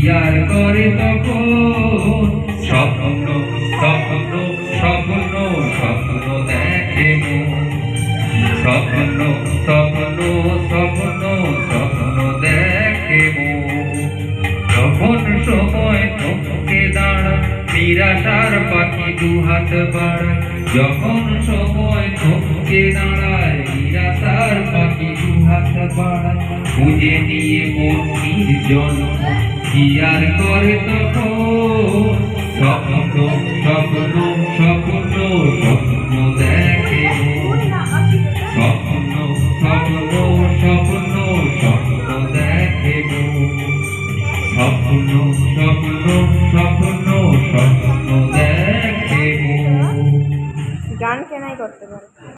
ইয়ার করে তখন স্বপ্ন স্বপ্ন স্বপ্ন স্বপ্ন দেখে স্বপ্ন স্বপ্ন স্বপ্ন স্বপ্ন দেখে যখন সময় থমকে দাঁড়ায় নিরাশার পাখি দু হাত বাড়ায় যখন সময় থমকে দাঁড়ায়, নিরাশার হাত বাড়ায় খুঁজে নিয়ে মন নির্জন কি আর করে তখন স্বপ্ন স্বপ্ন স্বপ্ন স্বপ্ন দেখে স্বপ্ন স্বপ্ন স্বপ্ন স্বপ্ন দেখে স্বপ্ন স্বপ্ন স্বপ্ন স্বপ্ন দেখে গান কেনাই করতে পারে।